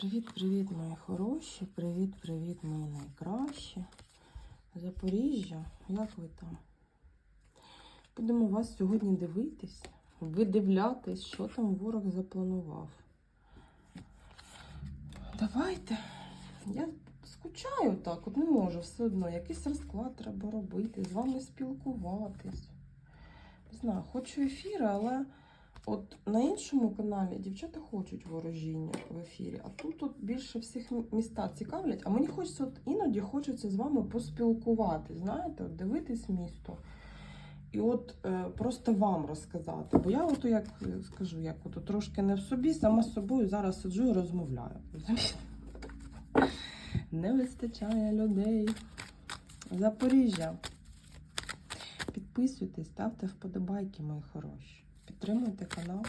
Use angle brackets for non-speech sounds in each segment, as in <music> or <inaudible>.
Привіт-привіт, мої хороші, привіт-привіт, мої найкращі. Запоріжжя, як ви там? Будемо вас сьогодні дивитись, видивлятись, що там ворог запланував. Давайте. Я скучаю так, от не можу все одно. Якийсь розклад треба робити, з вами спілкуватись. Не знаю, хочу ефіри, але. От на іншому каналі дівчата хочуть ворожіння в ефірі, а тут от більше всіх міста цікавлять. А мені хочеться от іноді хочеться з вами поспілкувати, знаєте, от дивитись місто. І от е, просто вам розказати. Бо я, от, як е, скажу, як от, трошки не в собі, сама з собою зараз сиджу і розмовляю. <laughs> Не вистачає людей. Запоріжжя. Підписуйтесь, ставте вподобайки, мої хороші. Підтримуйте канал.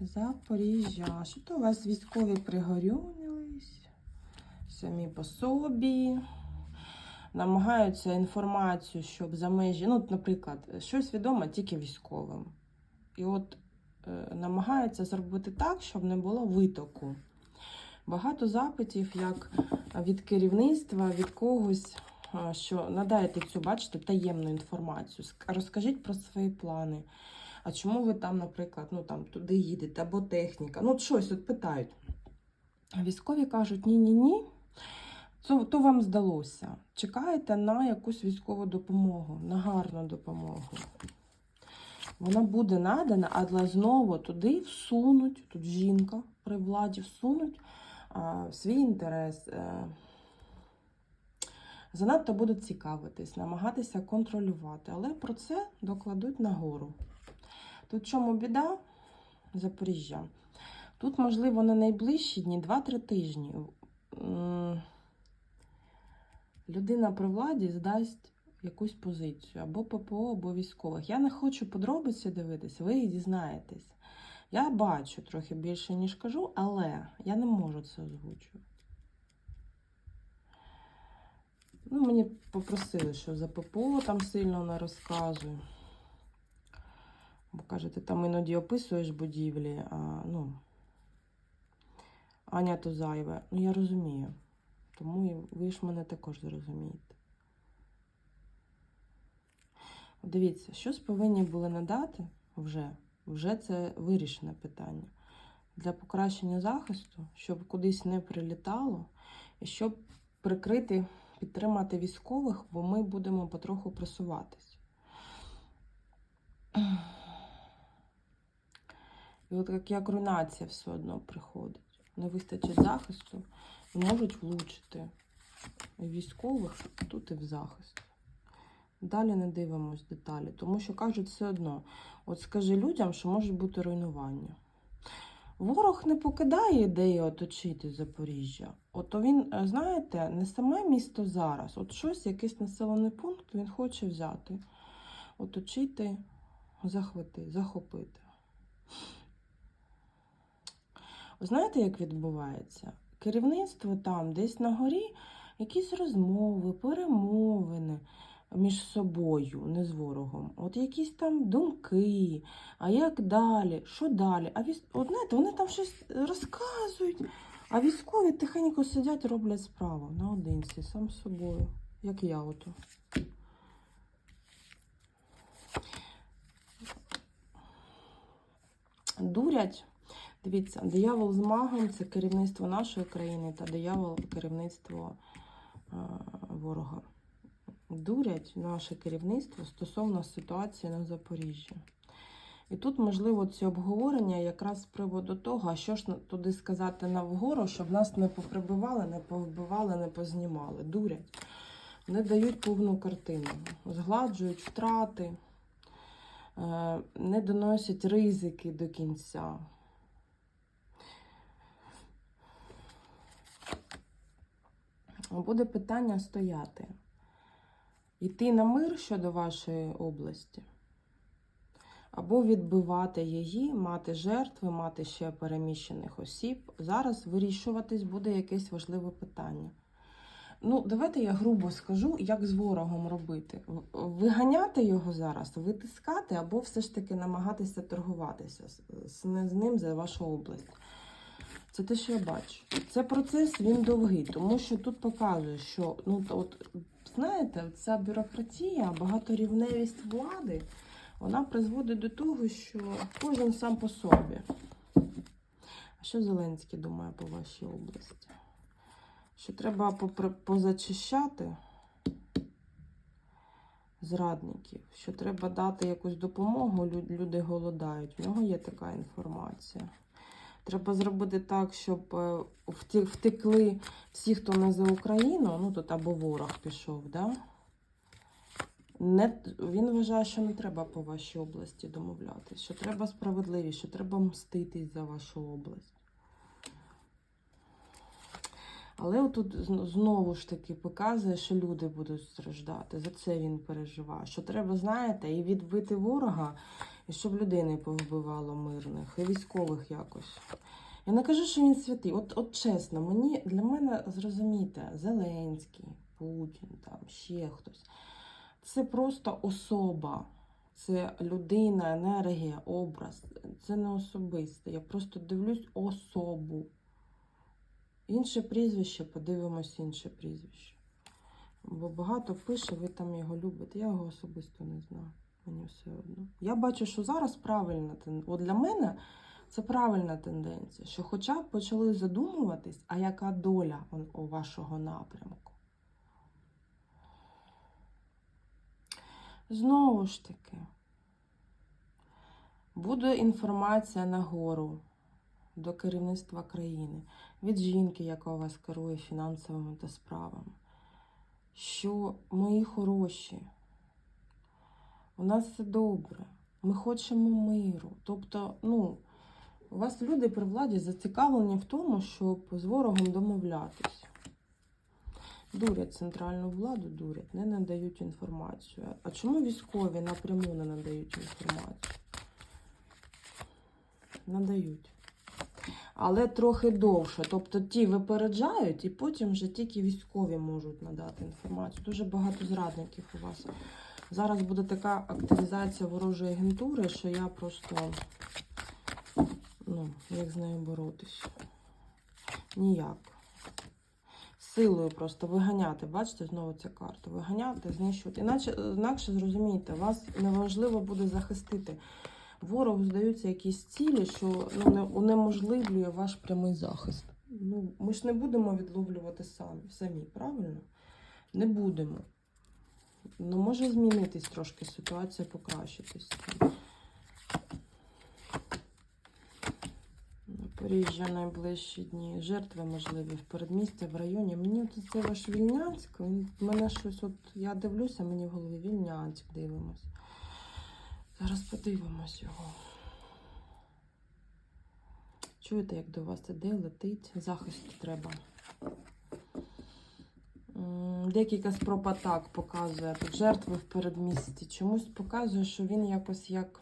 Запоріжжя. Що то у вас військові пригорюнились? Самі по собі. Намагаються інформацію, щоб за межі, ну, наприклад, щось відомо тільки військовим. І от е, намагаються зробити так, щоб не було витоку. Багато запитів, як від керівництва, від когось що надайте цю, бачите, таємну інформацію. Розкажіть про свої плани. А чому ви там, наприклад, ну там туди їдете, або техніка? Ну, щось от питають. Військові кажуть: ні-ні-ні, то, то вам здалося. Чекаєте на якусь військову допомогу, на гарну допомогу. Вона буде надана, але знову туди всунуть, тут жінка при владі всунуть а, свій інтерес. е, занадто будуть цікавитись, намагатися контролювати, але про це докладуть нагору. Тут чому біда Запоріжжя? Тут, можливо, не найближчі дні, 2-3 тижні. Людина при владі здасть якусь позицію або ППО, або військових. Я не хочу подробиці дивитися, ви їх дізнаєтесь. Я бачу трохи більше, ніж кажу, але я не можу це озвучувати. Ну, мені попросили, що за ППО там сильно не розказую. Бо кажете, там іноді описуєш будівлі, а ну. Аня то зайве. Ну, я розумію. Тому ви ж мене також зрозумієте. Дивіться, щось повинні були надати вже. Вже це вирішене питання. Для покращення захисту, щоб кудись не прилітало, і щоб прикрити підтримати військових, бо ми будемо потроху просуватись. І от як, як руйнація все одно приходить. Не вистачить захисту, і можуть влучити військових тут і в захист. Далі не дивимось деталі, тому що кажуть все одно: от скажи людям, що може бути руйнування. Ворог не покидає ідеї оточити Запоріжжя. От він, е, знаєте, не саме місто зараз, от щось, якийсь населений пункт він хоче взяти, оточити, захвати, захопити. Знаєте, як відбувається? Керівництво там, десь на горі, якісь розмови, перемовини між собою, не з ворогом. От якісь там думки, а як далі, що далі? А віс... От знаєте, вони там щось розказують, а військові тихенько сидять, роблять справу наодинці, сам з собою, як я ото. Дурять. Дивіться, диявол з магом це керівництво нашої країни та диявол керівництво е, ворога. Дурять наше керівництво стосовно ситуації на Запоріжжі. І тут, можливо, ці обговорення якраз з приводу того, а що ж туди сказати навгору, щоб нас не поприбивали, не повбивали, не познімали. Дурять. Вони дають повну картину, згладжують втрати, е, не доносять ризики до кінця. Буде питання стояти. Йти на мир щодо вашої області, або відбивати її, мати жертви, мати ще переміщених осіб. Зараз вирішуватись буде якесь важливе питання. Ну, давайте я грубо скажу, як з ворогом робити. Виганяти його зараз, витискати, або все ж таки намагатися торгуватися з, ним за вашу область. Це те, що я бачу. Це процес він довгий, тому що тут показує, що ну от знаєте, ця бюрократія, багаторівневість влади, вона призводить до того, що кожен сам по собі. А що Зеленський думає по вашій області? Що треба позачищати зрадників, що треба дати якусь допомогу, люди голодають. В нього є така інформація. Треба зробити так, щоб е, втекли всі, хто не за Україну, ну тут або ворог пішов, да? Не, він вважає, що не треба по вашій області домовлятися, що треба справедливість, що треба мститись за вашу область. Але отут знову ж таки показує, що люди будуть страждати. За це він переживає. Що треба, знаєте, і відбити ворога, і щоб людей не повбивало мирних, і військових якось. Я не кажу, що він святий. От, от чесно, мені для мене зрозумійте, Зеленський, Путін, там ще хтось. Це просто особа. Це людина, енергія, образ. Це не особисте. Я просто дивлюсь особу. Інше прізвище, подивимось інше прізвище. Бо багато пише, ви там його любите. Я його особисто не знаю. Мені все одно. Я бачу, що зараз правильна тенденція. От для мене це правильна тенденція, що хоча б почали задумуватись, а яка доля у вашого напрямку. Знову ж таки, буде інформація нагору до керівництва країни від жінки, яка вас керує фінансовими та справами, що мої хороші, у нас все добре, ми хочемо миру. Тобто, ну, у вас люди при владі зацікавлені в тому, щоб з ворогом домовлятись. Дурять центральну владу, дурять, не надають інформацію. А чому військові напряму не надають інформацію? Надають. Але трохи довше. Тобто ті випереджають, і потім вже тільки військові можуть надати інформацію. Дуже багато зрадників у вас. Зараз буде така активізація ворожої агентури, що я просто ну, як з нею боротись? Ніяк. Силою просто виганяти, бачите, знову ця карта. Виганяти, знищувати. Іначе, інакше зрозумійте, вас неважливо буде захистити. Ворогу здаються якісь цілі, що ну, не- унеможливлює ваш прямий захист. Ну, ми ж не будемо відловлювати самі, самі, правильно? Не будемо. Ну, може змінитись трошки ситуація, покращитись. Запоріжжя найближчі дні. Жертви можливі в передмісті, в районі. Мені це ваш Вільнянськ. Мене щось, от я дивлюся, мені в голові Вільнянськ дивимось. Зараз подивимось його. Чуєте, як до вас іде, летить, захисту треба. Декілька спроб атак показує. Тут жертви в передмісті. Чомусь показує, що він якось як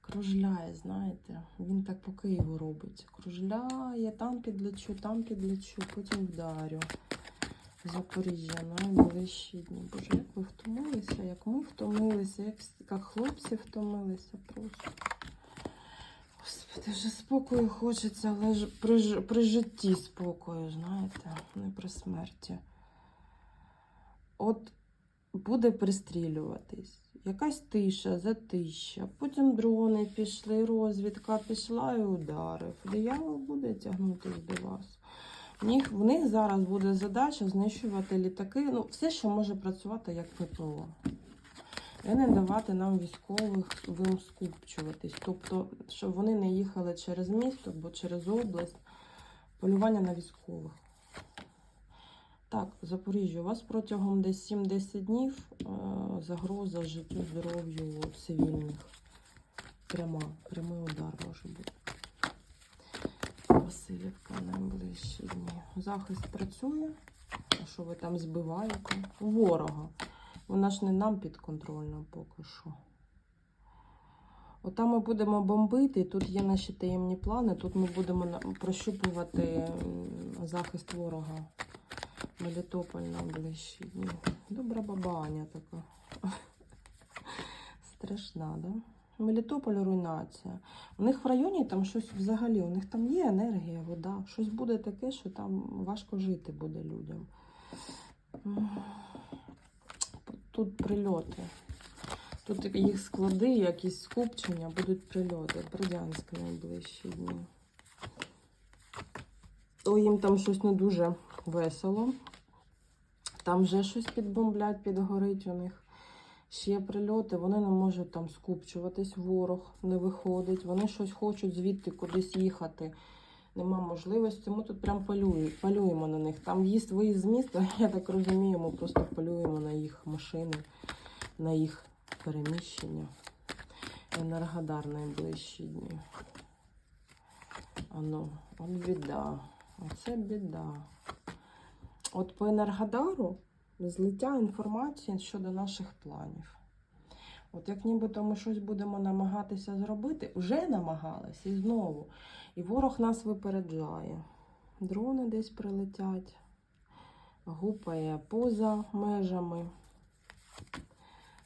кружляє, знаєте. Він так по Києву робить. Кружляє, там підлечу, там підлечу, потім вдарю. Запоріжжя, найближчі дні. Боже, як ви втомилися, як ми втомилися, як, як хлопці втомилися просто. Господи, вже спокою хочеться, але ж при, при житті спокою, знаєте, не при смерті. От буде пристрілюватись. Якась тиша, затища, потім дрони пішли, розвідка пішла і ударив. Диявол буде тягнутися до вас. В них, в них зараз буде задача знищувати літаки, ну, все, що може працювати як ППО. І не давати нам військових вим скупчуватись. Тобто, щоб вони не їхали через місто або через область. Полювання на військових. Так, Запоріжжя, у вас протягом десь 7-10 днів е, загроза життю, здоров'ю цивільних. Пряма, прямий удар може бути. Васильівка найближчі дні. Захист працює. А що ви там збиваєте? Ворога. Вона ж не нам підконтрольна поки що. Отам ми будемо бомбити, тут є наші таємні плани, тут ми будемо прощупувати захист ворога. Мелітополь найближчі дні. Добра баба Аня така. <laughs> Страшна, да? Мелітополь руйнація. У них в районі там щось взагалі, у них там є енергія, вода. Щось буде таке, що там важко жити буде людям. Тут прильоти. Тут їх склади, якісь скупчення, будуть прильоти. Бердянськ найближчі дні. То їм там щось не дуже весело. Там вже щось підбомблять, підгорить у них. Ще прильоти, вони не можуть там скупчуватись, ворог не виходить. Вони щось хочуть звідти кудись їхати. Нема можливості. Ми тут прям полюємо, полюємо на них. Там їсть виїзд з міста, <laughs> я так розумію, ми просто полюємо на їх машини, на їх переміщення. Енергодар найближчі дні. Ано, от біда. Оце біда. От по Енергодару злиття інформації щодо наших планів. От як нібито ми щось будемо намагатися зробити, вже намагалися і знову. І ворог нас випереджає. Дрони десь прилетять, гупає поза межами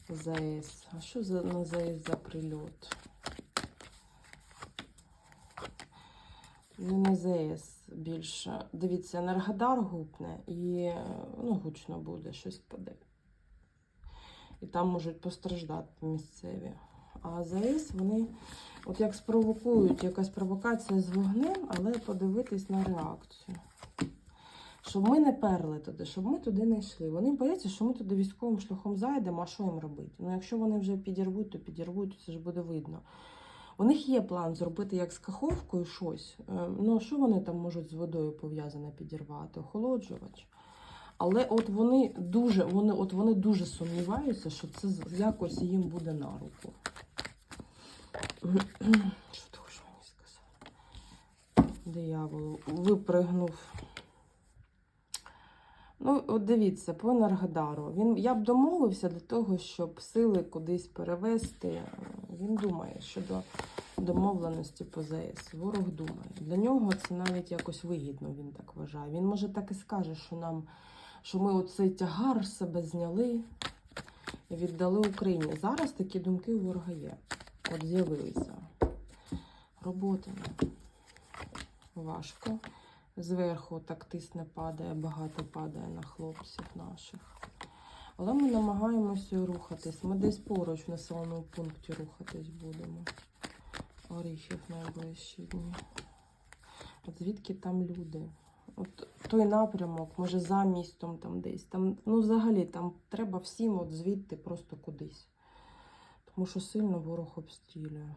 ЗАЕС. А що за на ЗАЕС за прильот? На ЗАЕС більше. Дивіться, Енергодар гупне і ну, гучно буде, щось впаде. І там можуть постраждати місцеві. А ЗАЕС вони, от як спровокують, якась провокація з вогнем, але подивитись на реакцію. Щоб ми не перли туди, щоб ми туди не йшли. Вони бояться, що ми туди військовим шляхом зайдемо, а що їм робити? Ну, якщо вони вже підірвуть, то підірвуть, це ж буде видно. У них є план зробити як з каховкою щось. Е, Ну, що вони там можуть з водою пов'язане підірвати? Охолоджувач. Але от вони дуже, вони, от вони дуже сумніваються, що це якось їм буде на руку. Що ти хочеш мені сказати? Диявол випригнув. Ну, от дивіться, по Енергодару. Він, я б домовився для того, щоб сили кудись перевести. Він думає щодо домовленості по ЗС. Ворог думає. Для нього це навіть якось вигідно, він так вважає. Він може так і скаже, що нам, що ми оцей тягар себе зняли і віддали Україні. Зараз такі думки у ворога є. От з'явилися. Роботи важко. Зверху так тисне падає, багато падає на хлопців наших. Але ми намагаємося рухатись. Ми десь поруч в населеному пункті рухатись будемо. Оріхів найближчі дні. От звідки там люди? От той напрямок, може за містом там десь. Там, ну, взагалі, там треба всім от звідти просто кудись. Тому що сильно ворог обстрілює.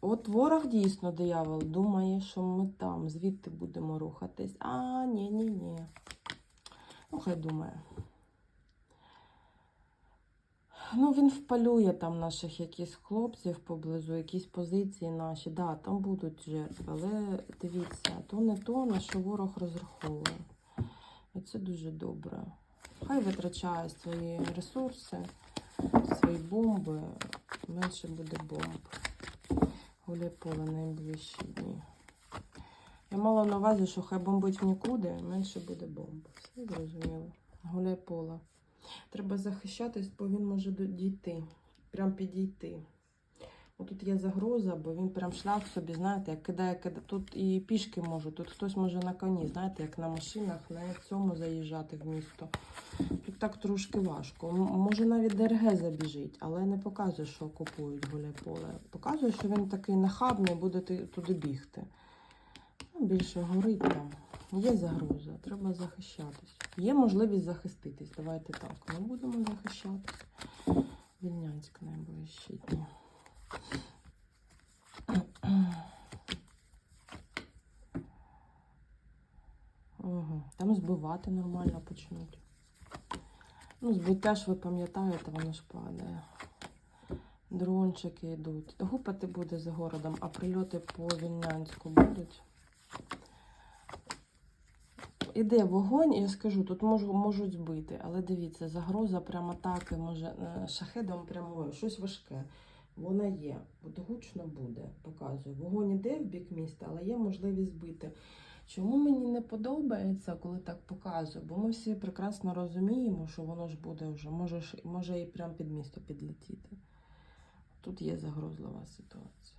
От ворог дійсно, диявол, думає, що ми там, звідти будемо рухатись. А, ні, ні, ні. Ну, хай думає. Ну, він впалює там наших якісь хлопців поблизу, якісь позиції наші. Да, там будуть жертви, але дивіться, то не то, на що ворог розраховує. І це дуже добре. Хай витрачає свої ресурси, свої бомби. Менше буде бомб. Гуляй поле найближчі дні. Я мала на увазі, що хай бомбить в нікуди, менше буде бомб. Все зрозуміло. Гуляй поле. Треба захищатись, бо він може дійти. Прям підійти. Тут є загроза, бо він прям шлях собі, знаєте, як кидає, кидає. Тут і пішки можуть, тут хтось може на коні, знаєте, як на машинах, на цьому заїжджати в місто. Тут так трошки важко. Може навіть ДРГ забіжить, але не показує, що окупують гуляй-поле. Показує, що він такий нахабний, буде туди бігти. Ну, більше горить там. Є загроза, треба захищатись. Є можливість захиститись. Давайте так. Ми будемо захищатись. Вільнянськ найближчі дні. Угу. Там збивати нормально почнуть. Ну, збиття ж ви пам'ятаєте, воно ж падає. Дрончики йдуть. Гупати буде за городом, а прильоти по Вільнянську будуть. Іде вогонь, і я скажу, тут можу, можуть збити, але дивіться, загроза прямо атаки, може, е, шахедом прямою, щось важке. Вона є. От гучно буде, показую. Вогонь іде в бік міста, але є можливість збити. Чому мені не подобається, коли так показую? Бо ми всі прекрасно розуміємо, що воно ж буде вже, може, може і прямо під місто підлетіти. Тут є загрозлива ситуація.